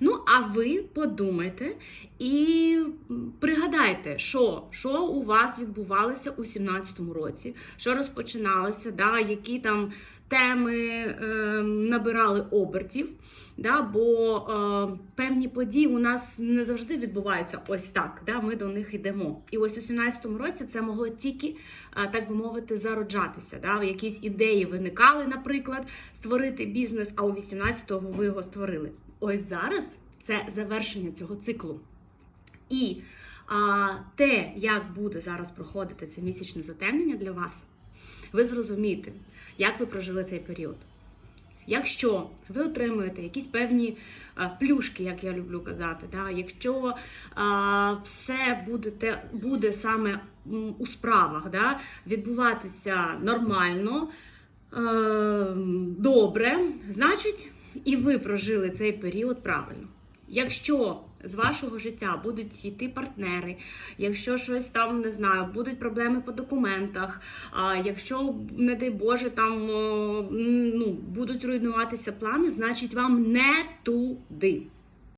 Ну, а ви подумайте і пригадайте, що, що у вас відбувалося у 17-му році, що розпочиналося, да, які там теми е, набирали обертів. Да, бо е, певні події у нас не завжди відбуваються ось так. Да, Ми до них йдемо. І ось у 17-му році це могло тільки, е, так би мовити, зароджатися. Да, Якісь ідеї виникали, наприклад, створити бізнес, а у 18-го ви його створили. Ось зараз це завершення цього циклу. І а, те, як буде зараз проходити це місячне затемнення для вас, ви зрозумієте, як ви прожили цей період. Якщо ви отримуєте якісь певні а, плюшки, як я люблю казати, да, якщо а, все будете, буде саме у справах да, відбуватися нормально, е, добре, значить, і ви прожили цей період правильно. Якщо з вашого життя будуть йти партнери, якщо щось там не знаю, будуть проблеми по документах, а якщо, не дай Боже, там ну, будуть руйнуватися плани, значить вам не туди.